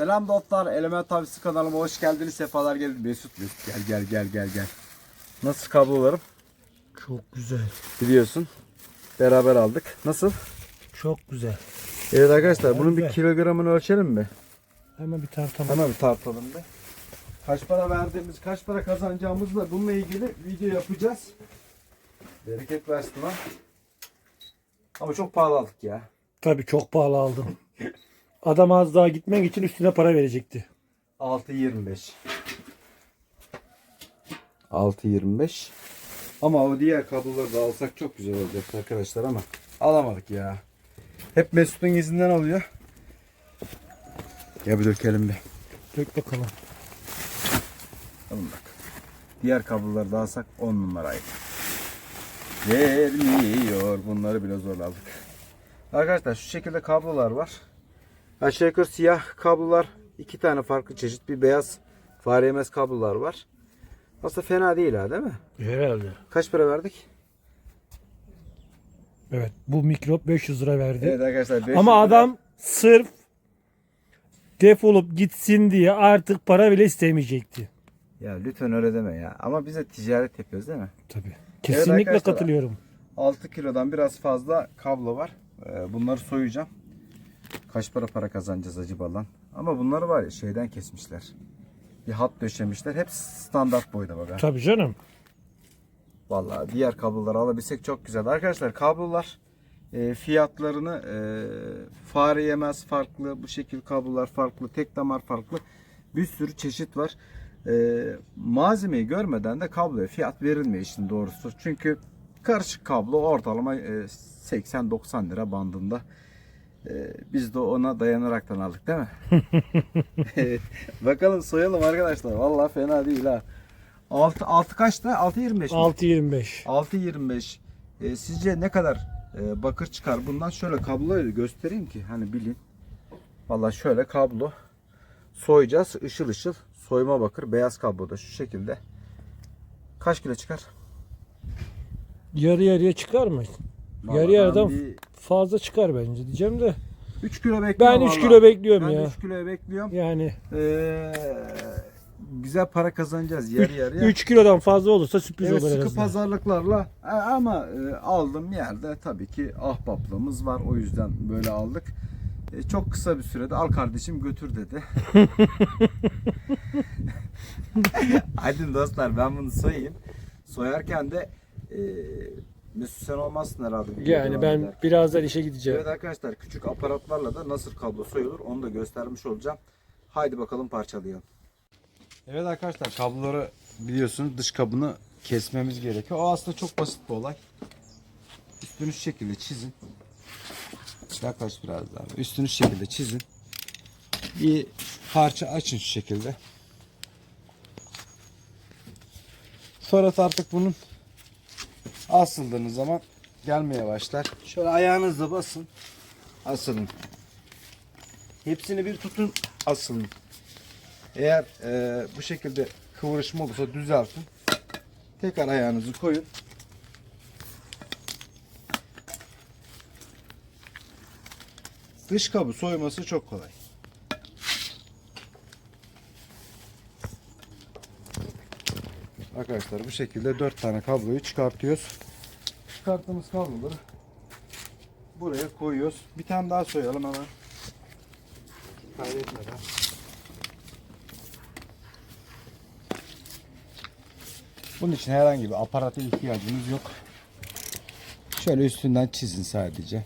Selam dostlar. Element Avcısı kanalıma hoş geldiniz. Sefalar geldiniz. Mesut Mesut gel gel gel gel gel. Nasıl kablolarım? Çok güzel. Biliyorsun. Beraber aldık. Nasıl? Çok güzel. Evet arkadaşlar bunun bir kilogramını ölçelim mi? Hemen bir tartalım. Hemen bir tartalım bir. Kaç para verdiğimiz, kaç para kazanacağımızla bununla ilgili video yapacağız. Bereket versin lan. Ama çok pahalı aldık ya. Tabii çok pahalı aldım. Adam az daha gitmek için üstüne para verecekti. 6.25 6.25 Ama o diğer kabloları da alsak çok güzel olacak arkadaşlar ama alamadık ya. Hep Mesut'un izinden alıyor. Gel bir dökelim bir. Dök bakalım. Alın bak. Diğer kabloları da alsak 10 numaraydı. Vermiyor. Bunları bile zorladık. Arkadaşlar şu şekilde kablolar var. Aşağı yukarı siyah kablolar. iki tane farklı çeşit. Bir beyaz fare yemez kablolar var. Aslında fena değil ha değil mi? Herhalde. Kaç para verdik? Evet bu mikrop 500 lira verdi. Evet arkadaşlar. 500 Ama lira. adam sırf defolup gitsin diye artık para bile istemeyecekti. Ya lütfen öyle deme ya. Ama biz de ticaret yapıyoruz değil mi? Tabii. Kesinlikle arkadaşlar. katılıyorum. 6 kilodan biraz fazla kablo var. Ee, Bunları soyacağım. Kaç para para kazanacağız acaba lan? Ama bunları var ya şeyden kesmişler. Bir hat döşemişler. Hepsi standart boyda bak. ha. Tabii canım. Vallahi diğer kabloları alabilsek çok güzel. Arkadaşlar kablolar e, fiyatlarını e, fare yemez farklı. Bu şekil kablolar farklı. Tek damar farklı. Bir sürü çeşit var. E, malzemeyi görmeden de kabloya fiyat verilmiyor işin doğrusu. Çünkü karışık kablo ortalama e, 80-90 lira bandında. E, biz de ona dayanaraktan aldık değil mi? Bakalım soyalım arkadaşlar. Vallahi fena değil ha. 6, 6 kaçta? 6.25 mi? 6.25. 6.25 e, sizce ne kadar e, bakır çıkar bundan şöyle kabloyu göstereyim ki hani bilin Vallahi şöyle kablo soyacağız ışıl ışıl soyma bakır beyaz kablo da şu şekilde kaç kilo çıkar Yarı yarıya çıkar mı? Vallahi Yarı yarıdan bir fazla çıkar bence diyeceğim de. 3 kilo bekliyorum Ben 3 vallahi. kilo bekliyorum ben ya. 3 kilo bekliyorum Yani Ee, güzel para kazanacağız yarı yarıya 3 kilodan fazla olursa sürpriz Evet olur sıkı pazarlıklarla E, ama e, aldığım yerde tabii ki ahbaplığımız var. O yüzden böyle aldık. E, çok kısa bir sürede al kardeşim götür dedi. Hadi dostlar ben bunu soyayım. Soyarken de e, Mesut sen olmazsın herhalde. video Yani ben ederken. birazdan işe gideceğim. Evet arkadaşlar küçük aparatlarla da nasıl kablo soyulur onu da göstermiş olacağım. Haydi bakalım parçalayalım. Evet arkadaşlar kabloları biliyorsunuz dış kabını kesmemiz gerekiyor. O aslında çok basit bir olay. Üstünü şu şekilde çizin. Yaklaş biraz daha. Üstünü şu şekilde çizin. Bir parça açın şu şekilde. Sonra da artık bunun asıldığınız zaman gelmeye başlar. Şöyle ayağınızla basın. Asılın. Hepsini bir tutun. Asılın. Eğer e, bu şekilde kıvırışma olursa düzeltin. Tekrar ayağınızı koyun. Dış kabı soyması çok kolay. Arkadaşlar bu şekilde dört tane kabloyu çıkartıyoruz. Çıkarttığımız kabloları buraya koyuyoruz. Bir tane daha soyalım hemen. Kaybetmeden. Bunun için herhangi bir aparata ihtiyacınız yok. Şöyle üstünden çizin sadece.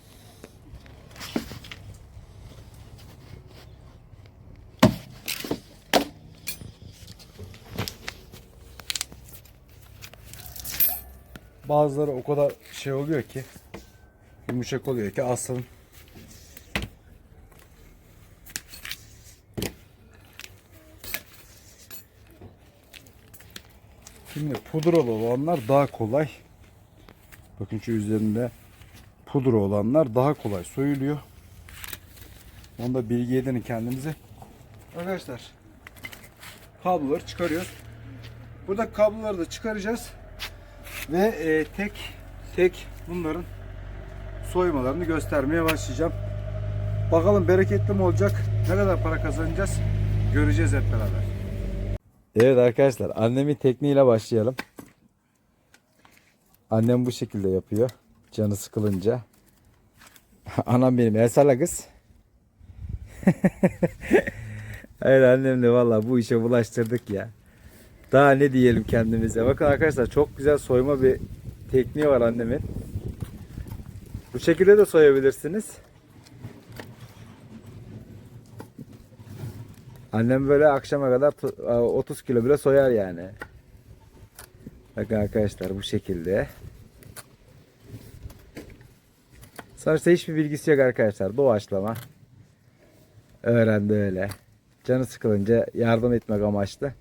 Bazıları o kadar şey oluyor ki yumuşak oluyor ki asılın. Şimdi pudralı olanlar daha kolay. Bakın şu üzerinde pudra olanlar daha kolay soyuluyor. Onu da bilgi edinin kendinize. Arkadaşlar kabloları çıkarıyoruz. Burada kabloları da çıkaracağız. Ve e, tek tek bunların soymalarını göstermeye başlayacağım. Bakalım bereketli mi olacak? Ne kadar para kazanacağız göreceğiz hep beraber. Evet arkadaşlar annemin tekniğiyle başlayalım. Annem bu şekilde yapıyor. Canı sıkılınca. Anam benim el kız. Hayır annemle valla bu işe bulaştırdık ya. Daha ne diyelim kendimize. Bakın arkadaşlar çok güzel soyma bir tekniği var annemin. Bu şekilde de soyabilirsiniz. Annem böyle akşama kadar tu- 30 kilo bile soyar yani. Bakın arkadaşlar bu şekilde. Sonuçta hiçbir bilgisi yok arkadaşlar. Doğaçlama. Öğrendi öyle. Canı sıkılınca yardım etmek amaçlı.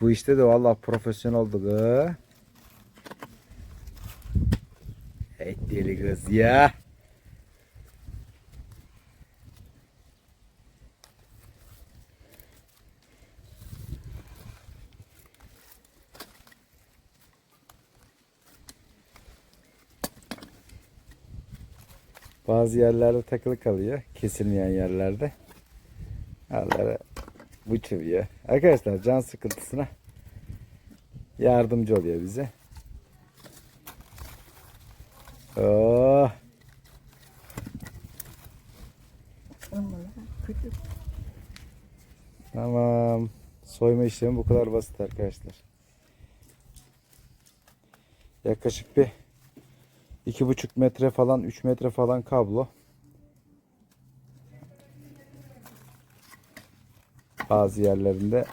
Bu işte de vallahi profesyonel oldu. Gı. Evet deli kız ya. Bazı yerlerde takılı kalıyor. Kesilmeyen yerlerde. Allah'a bu çeviriyor. Arkadaşlar can sıkıntısına yardımcı oluyor bize. Oh. Tamam. Soyma işlemi bu kadar basit arkadaşlar. Yaklaşık bir iki buçuk metre falan 3 metre falan kablo. Bazı yerlerinde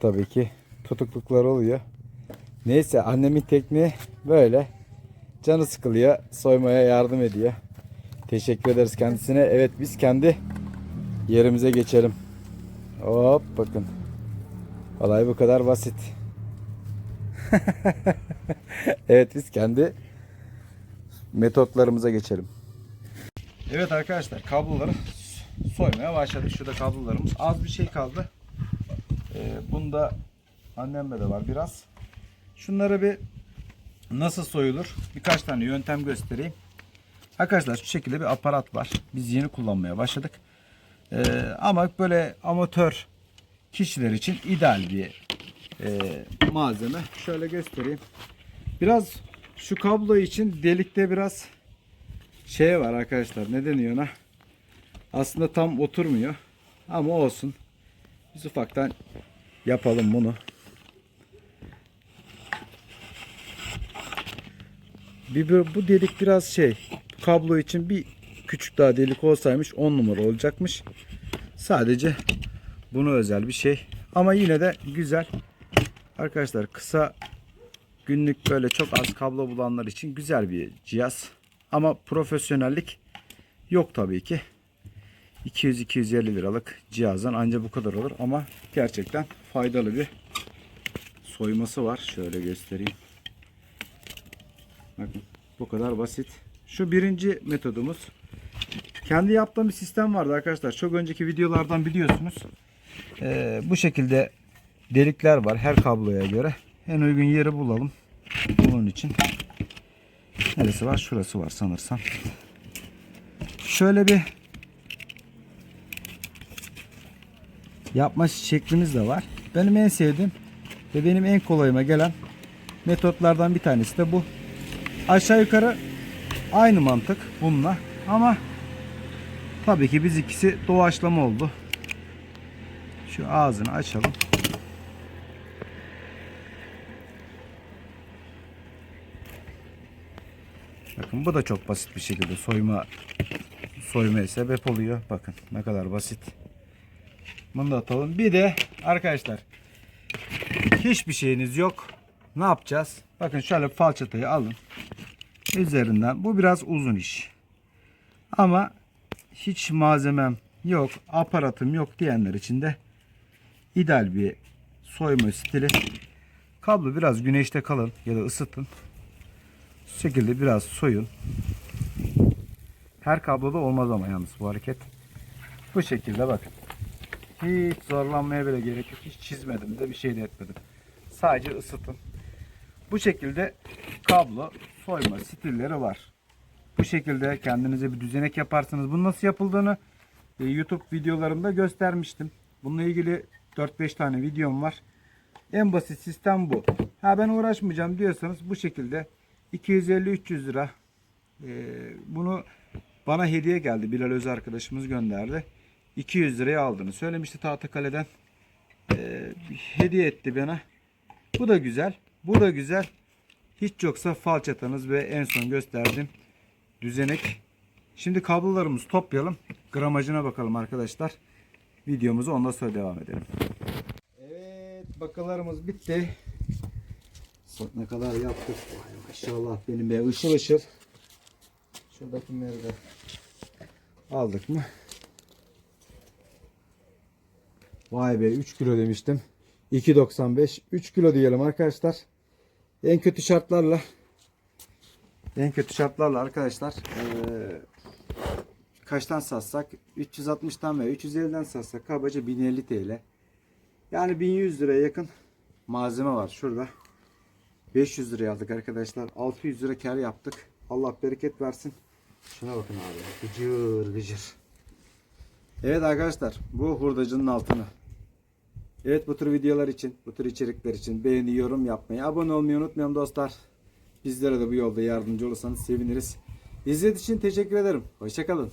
tabii ki tutukluklar oluyor. Neyse annemin tekniği böyle. Canı sıkılıyor. Soymaya yardım ediyor. Teşekkür ederiz kendisine. Evet biz kendi yerimize geçelim. Hop bakın. Olay bu kadar basit. evet biz kendi metotlarımıza geçelim. Evet arkadaşlar kabloları soymaya başladık. Şurada kablolarımız az bir şey kaldı. Ee, bunda annemde de var biraz. Şunları bir nasıl soyulur? Birkaç tane yöntem göstereyim. Arkadaşlar şu şekilde bir aparat var. Biz yeni kullanmaya başladık. Ee, ama böyle amatör kişiler için ideal bir e, malzeme. Şöyle göstereyim. Biraz şu kablo için delikte biraz şey var arkadaşlar. Ne deniyor ona? Aslında tam oturmuyor. Ama olsun. Biz ufaktan yapalım bunu. Bir, bu delik biraz şey. Kablo için bir küçük daha delik olsaymış 10 numara olacakmış. Sadece bunu özel bir şey. Ama yine de güzel. Arkadaşlar kısa günlük böyle çok az kablo bulanlar için güzel bir cihaz. Ama profesyonellik yok tabii ki. 200-250 liralık cihazdan anca bu kadar olur ama gerçekten faydalı bir soyması var. Şöyle göstereyim. Bakın bu kadar basit. Şu birinci metodumuz. Kendi yaptığım bir sistem vardı arkadaşlar. Çok önceki videolardan biliyorsunuz. Ee, bu şekilde delikler var her kabloya göre. En uygun yeri bulalım. Bunun için. Neresi var? Şurası var sanırsam. Şöyle bir yapma şeklimiz de var. Benim en sevdiğim ve benim en kolayıma gelen metotlardan bir tanesi de bu. Aşağı yukarı aynı mantık bununla ama tabii ki biz ikisi doğaçlama oldu. Şu ağzını açalım. Bakın bu da çok basit bir şekilde soyma soymaya sebep oluyor. Bakın ne kadar basit. Bunu da atalım. Bir de arkadaşlar hiçbir şeyiniz yok. Ne yapacağız? Bakın şöyle falçatayı alın. Üzerinden. Bu biraz uzun iş. Ama hiç malzemem yok, aparatım yok diyenler için de ideal bir soyma stili. Kablo biraz güneşte kalın ya da ısıtın. Şu şekilde biraz soyun. Her kabloda olmaz ama yalnız bu hareket. Bu şekilde bakın. Hiç zorlanmaya bile gerek yok. Hiç çizmedim de bir şey de etmedim. Sadece ısıtın. Bu şekilde kablo soyma stilleri var. Bu şekilde kendinize bir düzenek yaparsınız. Bunun nasıl yapıldığını e, YouTube videolarımda göstermiştim. Bununla ilgili 4-5 tane videom var. En basit sistem bu. Ha ben uğraşmayacağım diyorsanız bu şekilde 250-300 lira e, bunu bana hediye geldi. Bilal Öz arkadaşımız gönderdi. 200 liraya aldığını söylemişti Tahtakale'den. E, hediye etti bana. Bu da güzel. Bu da güzel. Hiç yoksa falçatanız ve en son gösterdiğim düzenek. Şimdi kablolarımızı toplayalım. Gramajına bakalım arkadaşlar. Videomuzu ondan sonra devam edelim. Evet bakılarımız bitti. Ne kadar yaptık. Vay maşallah benim be ışıl ışıl. Şuradakileri de aldık mı? Vay be 3 kilo demiştim. 2.95 3 kilo diyelim arkadaşlar. En kötü şartlarla en kötü şartlarla arkadaşlar eee, kaçtan satsak 360'tan ve 350'den satsak kabaca 1050 TL. Yani 1100 liraya yakın malzeme var şurada. 500 liraya aldık arkadaşlar. 600 lira kar yaptık. Allah bereket versin. Şuna bakın abi. Gıcır gıcır. Evet arkadaşlar bu hurdacının altını. Evet bu tür videolar için, bu tür içerikler için beğeni, yorum yapmayı, abone olmayı unutmayalım dostlar. Bizlere de bu yolda yardımcı olursanız seviniriz. İzlediğiniz için teşekkür ederim. Hoşçakalın.